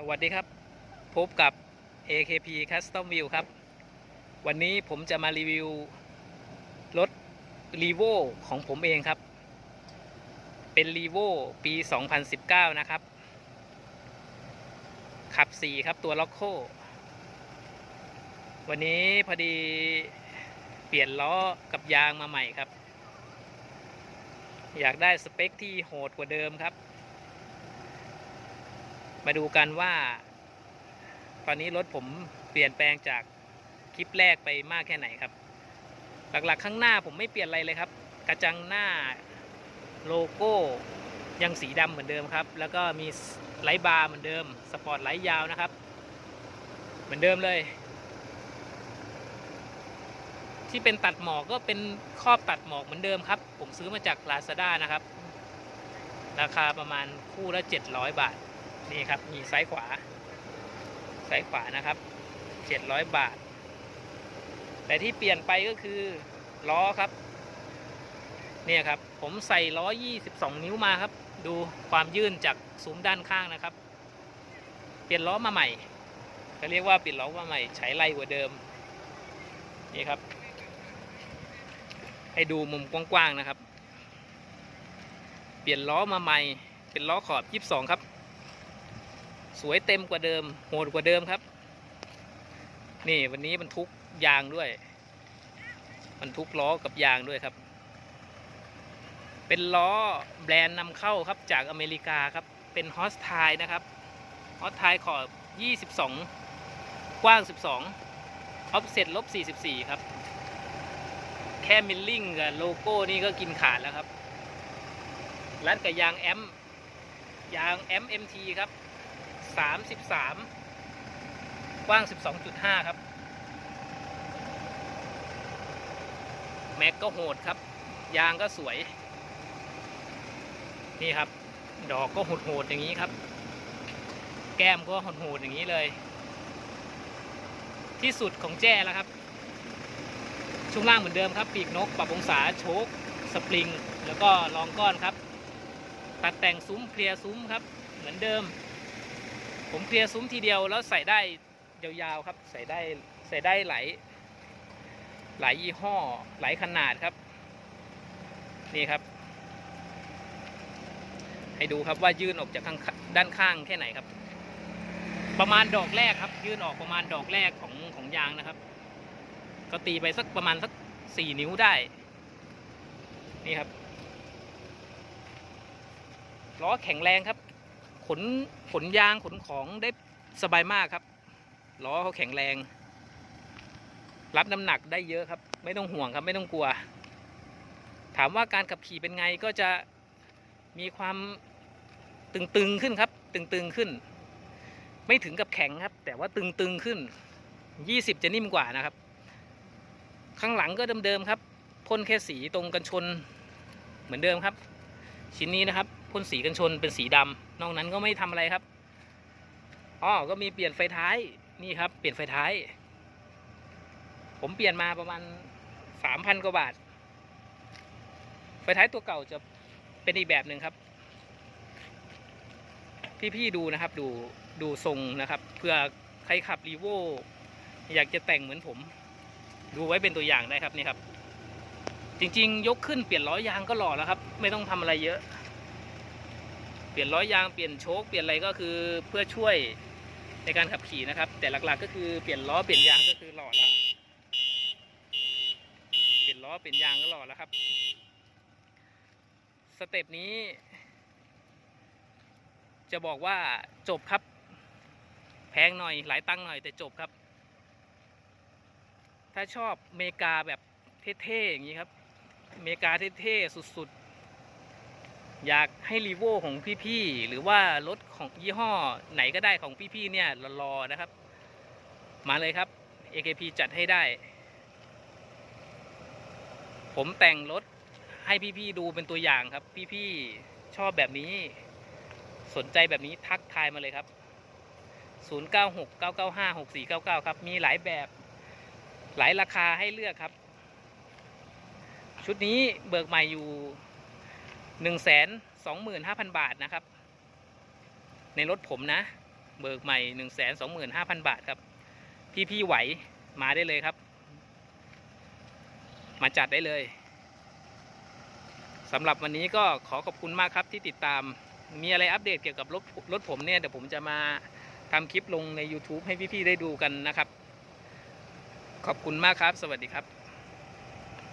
สวัสดีครับ พบกับ AKP Custom View ครับ วันนี้ผมจะมารีวิว รถ r e v o ของผมเองครับ เป็น r e v o ปี 2019 นะครับ ขับ 4 ครับตัวล็อกโค วันนี้พอดีเปลี่ยนล้อกับยางมาใหม่ครับ อยากได้สเปคที่โหดกว่าเดิมครับ มาดูกันว่า ตอนนี้รถผมเปลี่ยนแปลงจากคลิปแรกไปมากแค่ไหนครับ หลักๆข้างหน้าผมไม่เปลี่ยนอะไรเลยครับ กระจังหน้าโลโก้ยังสีดำเหมือนเดิมครับ แล้วก็มีไลท์บาร์เหมือนเดิม สปอร์ตไลท์ยาวนะครับ เหมือนเดิมเลย ที่เป็นตัดหมอกก็เป็นครอบตัดหมอกเหมือนเดิมครับ ผมซื้อมาจาก Lazada นะครับ ราคาประมาณคู่ละ 700 บาท นี่ครับ มีซ้ายขวา ซ้ายขวานะครับ700บาท แต่ที่เปลี่ยนไปก็คือล้อครับ เนี่ยครับ ผมใส่ล้อ22นิ้วมาครับ ดูความยื่นจากซุ้มด้านข้างนะครับ เปลี่ยนล้อมาใหม่เขาเรียกว่าเปลี่ยนล้อมาใหม่ใช้ไรกว่าเดิม นี่ครับ ให้ดูมุมกว้างๆนะครับ เปลี่ยนล้อมาใหม่ เป็นล้อขอบ 22 ครับ สวยเต็มกว่าเดิม โหดกว่าเดิมครับ นี่วันนี้มันทุกยางด้วย มันทุกล้อกับยางด้วยครับ เป็นล้อแบรนด์นำเข้าครับจากอเมริกาครับ เป็นฮอสไทนะครับ ฮอสไทขอบ 22 กว้าง 12 ออฟเซ็ตลบ 44 ครับ แค่มิลลิ่งกับโลโก้นี่ก็กินขาดแล้วครับรัดกับยางแอมยาง MMT ครับ 33กว้าง12.5ครับ แม็กก็โหดครับ ยางก็สวย นี่ครับ ดอกก็โหดๆอย่างนี้ครับ แก้มก็โหดๆอย่างนี้เลย ที่สุดของแจ้แล้วครับ ช่วงล่างเหมือนเดิมครับ ปีกนก ปรับองศาโชคสปริง แล้วก็รองก้อนครับ ตัดแต่งซุ้มเคลียร์ซุ้มครับ เหมือนเดิม ผมเคลียร์ซุ้มทีเดียวแล้วใส่ได้ยาวๆครับ ใส่ได้ใส่ได้หลายหลายยี่ห้อหลายขนาดครับ นี่ครับ ให้ดูครับว่ายื่นออกจากข้างด้านข้างแค่ไหนครับ ประมาณดอกแรกครับ ยื่นออกประมาณดอกแรกของของยางนะครับ ก็ตีไปสักประมาณสักสี่นิ้วได้ นี่ครับล้อแข็งแรงครับ ขนขนยางขนของได้สบายมากครับล้อเขาแข็งแรง รับน้ำหนักได้เยอะครับ ไม่ต้องห่วงครับไม่ต้องกลัว ถามว่าการขับขี่เป็นไงก็จะมีความตึงๆขึ้นครับ ตึงๆขึ้น ไม่ถึงกับแข็งครับ แต่ว่าตึงๆขึ้น 20 จะนิ่มกว่านะครับ ข้างหลังก็เดิมๆครับพ่นแค่สีตรงกันชนเหมือนเดิมครับ ชิ้นนี้นะครับ พ่นสีกันชนเป็นสีดำนอกนั้นก็ไม่ทำอะไรครับอ๋อก็มีเปลี่ยนไฟท้ายนี่ครับ เปลี่ยนไฟท้าย ผมเปลี่ยนมาประมาณสามพันกว่าบาท ไฟท้ายตัวเก่าจะเป็นอีกแบบหนึ่งครับ พี่ๆดูนะครับ ดูดูทรงนะครับเพื่อใครขับรีโวอยากจะแต่งเหมือนผม ดูไว้เป็นตัวอย่างได้ครับนี่ครับ จริง ๆ ยกขึ้นเปลี่ยนล้อยางก็หล่อแล้วครับ ไม่ต้องทำอะไรเยอะ ลี่ยนล้อยางเปลี่ยนโชคเปลี่ยนอะไรก็คือเพื่อช่วยในการขับขี่นะครับ แต่หลักๆก็คือเปลี่ยนล้อเปลี่ยนยางก็คือหล่อแล้วเปลี่ยนล้อเปลี่ยนยางก็หล่อแล้วครับสเต็ปนี้ จะบอกว่าจบครับ แพงหน่อยหลายตังค์หน่อยแต่จบครับ ถ้าชอบเมกาแบบเท่ๆอย่างนี้ครับเมกาเท่ๆสุด อยากให้รีโวของพี่ๆ หรือว่ารถของยี่ห้อไหนก็ได้ของพี่ๆ เนี่ยรอๆนะครับ มาเลยครับ AKP จัดให้ได้ ผมแต่งรถให้พี่ๆ ดูเป็นตัวอย่างครับ พี่ๆ ชอบแบบนี้ สนใจแบบนี้ทักทายมาเลยครับ 0969956499 ครับ มีหลายแบบ หลายราคาให้เลือกครับ ชุดนี้เบิกใหม่อยู่ 1 2 5 0 0 0บาทนะครับ ในรถผมนะ เบิกใหม่หนึ่งแสนสองหมื่นห้าพันบาทครับ พี่พี่ๆไหวมาได้เลยครับ มาจัดได้เลยสำหรับวันนี้ก็ขอขอบคุณมากครับที่ติดตาม มีอะไรอัปเดตเกี่ยวกับรถรถผมเนี่ยเดี๋ยวผมจะมาทำคลิปลงใน YouTube ให้พี่ๆได้ดูกันนะครับ ขอบคุณมากครับ สวัสดีครับ